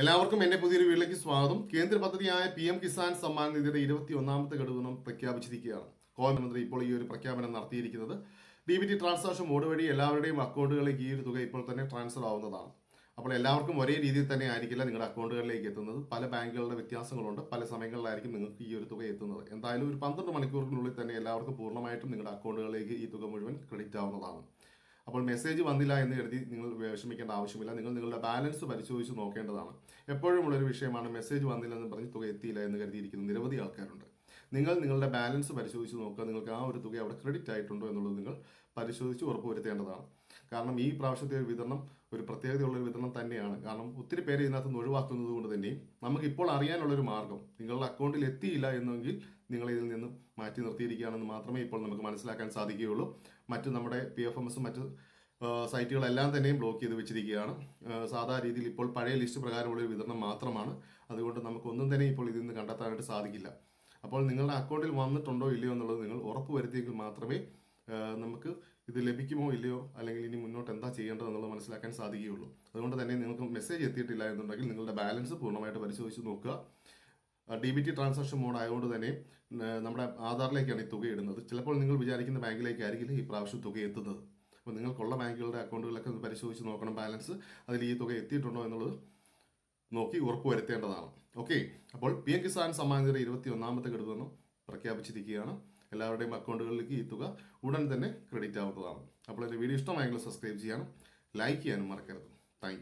എല്ലാവർക്കും എന്റെ പുതിയൊരു വീട്ടിലേക്ക് സ്വാഗതം. കേന്ദ്ര പദ്ധതിയായ പി എം കിസാൻ സമ്മാൻ നിധിയുടെ ഇരുപത്തി ഒന്നാമത്തെ ഘടകം പ്രഖ്യാപിച്ചിരിക്കുകയാണ്. കോൺഗ്രസ് മന്ത്രി ഇപ്പോൾ ഈ ഒരു പ്രഖ്യാപനം നടത്തിയിരിക്കുന്നത്. D B T transaction mode വഴി എല്ലാവരുടെയും അക്കൗണ്ടുകളിലേക്ക് ഈ ഒരു തുക ഇപ്പോൾ തന്നെ ട്രാൻസ്ഫർ ആവുന്നതാണ്. അപ്പോൾ എല്ലാവർക്കും ഒരേ രീതിയിൽ തന്നെ ആയിരിക്കില്ല നിങ്ങളുടെ അക്കൗണ്ടുകളിലേക്ക് എത്തുന്നത്. പല ബാങ്കുകളുടെ വ്യത്യാസങ്ങളുണ്ട്. പല സമയങ്ങളിലായിരിക്കും നിങ്ങൾക്ക് ഈ ഒരു തുക എത്തുന്നത്. എന്തായാലും ഒരു പന്ത്രണ്ട് മണിക്കൂറിനുള്ളിൽ തന്നെ എല്ലാവർക്കും പൂർണമായിട്ടും നിങ്ങളുടെ അക്കൗണ്ടുകളിലേക്ക് ഈ തുക മുഴുവൻ ക്രെഡിറ്റ് ആവുന്നതാണ്. അപ്പോൾ മെസ്സേജ് വന്നില്ല എന്ന് കരുതി നിങ്ങൾ വിഷമിക്കേണ്ട ആവശ്യമില്ല. നിങ്ങൾ നിങ്ങളുടെ ബാലൻസ് പരിശോധിച്ച് നോക്കേണ്ടതാണ്. എപ്പോഴും ഉള്ളൊരു വിഷയമാണ് മെസ്സേജ് വന്നില്ലെന്ന് പറഞ്ഞ് തുക എത്തിയില്ല എന്ന് കരുതിയിരിക്കുന്ന നിരവധി ആൾക്കാരുണ്ട്. നിങ്ങൾ നിങ്ങളുടെ ബാലൻസ് പരിശോധിച്ച് നോക്കുക. നിങ്ങൾക്ക് ആ ഒരു തുക അവിടെ ക്രെഡിറ്റ് ആയിട്ടുണ്ടോ എന്നുള്ളത് നിങ്ങൾ പരിശോധിച്ച് ഉറപ്പുവരുത്തേണ്ടതാണ്. കാരണം ഈ പ്രാവശ്യത്തെ വിതരണം ഒരു പ്രത്യേകതയുള്ള തന്നെയാണ്. കാരണം ഒത്തിരി പേര് ഇതിനകത്ത് നിന്ന് ഒഴിവാക്കുന്നത് കൊണ്ട് തന്നെയും നമുക്ക് ഇപ്പോൾ അറിയാനുള്ളൊരു മാർഗം നിങ്ങളുടെ അക്കൗണ്ടിൽ എത്തിയില്ല എന്നെങ്കിൽ നിങ്ങൾ ഇതിൽ നിന്ന് മാറ്റി നിർത്തിയിരിക്കുകയാണെന്ന് മാത്രമേ ഇപ്പോൾ നമുക്ക് മനസ്സിലാക്കാൻ സാധിക്കുകയുള്ളൂ. മറ്റ് നമ്മുടെ പി എഫ് എം എസും മറ്റ് സൈറ്റുകളെല്ലാം തന്നെയും ബ്ലോക്ക് ചെയ്ത് വെച്ചിരിക്കുകയാണ്. സാധാ രീതിയിൽ ഇപ്പോൾ പഴയ ലിസ്റ്റ് പ്രകാരമുള്ള ഒരു വിതരണം മാത്രമാണ്. അതുകൊണ്ട് നമുക്കൊന്നും തന്നെ ഇപ്പോൾ ഇതിൽ നിന്ന് കണ്ടെത്താനായിട്ട് സാധിക്കില്ല. അപ്പോൾ നിങ്ങളുടെ അക്കൗണ്ടിൽ വന്നിട്ടുണ്ടോ ഇല്ലയോ എന്നുള്ളത് നിങ്ങൾ ഉറപ്പ് വരുത്തിയെങ്കിൽ മാത്രമേ നമുക്ക് ഇത് ലഭിക്കുമോ ഇല്ലയോ? അല്ലെങ്കിൽ ഇനി മുന്നോട്ട് എന്താ ചെയ്യേണ്ടത് എന്നുള്ളത് മനസ്സിലാക്കാൻ സാധിക്കുകയുള്ളൂ. അതുകൊണ്ട് തന്നെ നിങ്ങൾക്ക് മെസ്സേജ് എത്തിയിട്ടില്ല എന്നുണ്ടെങ്കിൽ നിങ്ങളുടെ ബാലൻസ് പൂർണമായിട്ട് പരിശോധിച്ച് നോക്കുക. D B T transaction mode ആയതുകൊണ്ട് തന്നെ നമ്മുടെ ആധാറിലേക്കാണ് ഈ തുക ഇടുന്നത്. ചിലപ്പോൾ നിങ്ങൾ വിചാരിക്കുന്ന ബാങ്കിലേക്കായിരിക്കില്ല ഈ പ്രാവശ്യം തുക എത്തുന്നത്? അപ്പോൾ നിങ്ങൾക്കുള്ള ബാങ്കുകളുടെ അക്കൗണ്ടുകളൊക്കെ ഒന്ന് പരിശോധിച്ച് നോക്കണം ബാലൻസ് അതിൽ ഈ തുക എത്തിയിട്ടുണ്ടോ എന്നുള്ളത് നോക്കി ഉറപ്പ് വരുത്തേണ്ടതാണ്. ഓക്കെ അപ്പോൾ പി എം കിസാൻ നിധി ഇരുപത്തി ഒന്നാമത്തെ ഘടുവെന്നും പ്രഖ്യാപിച്ചിരിക്കുകയാണ്. എല്ലാവരുടെയും അക്കൗണ്ടുകളിലേക്ക് ഈ തുക ഉടൻ തന്നെ ക്രെഡിറ്റ് ആവുന്നതാണ്. അപ്പോൾ എന്റെ വീഡിയോ ഇഷ്ടമായെങ്കിൽ സബ്സ്ക്രൈബ് ചെയ്യാനും ലൈക്ക് ചെയ്യാനും മറക്കരുത്. താങ്ക്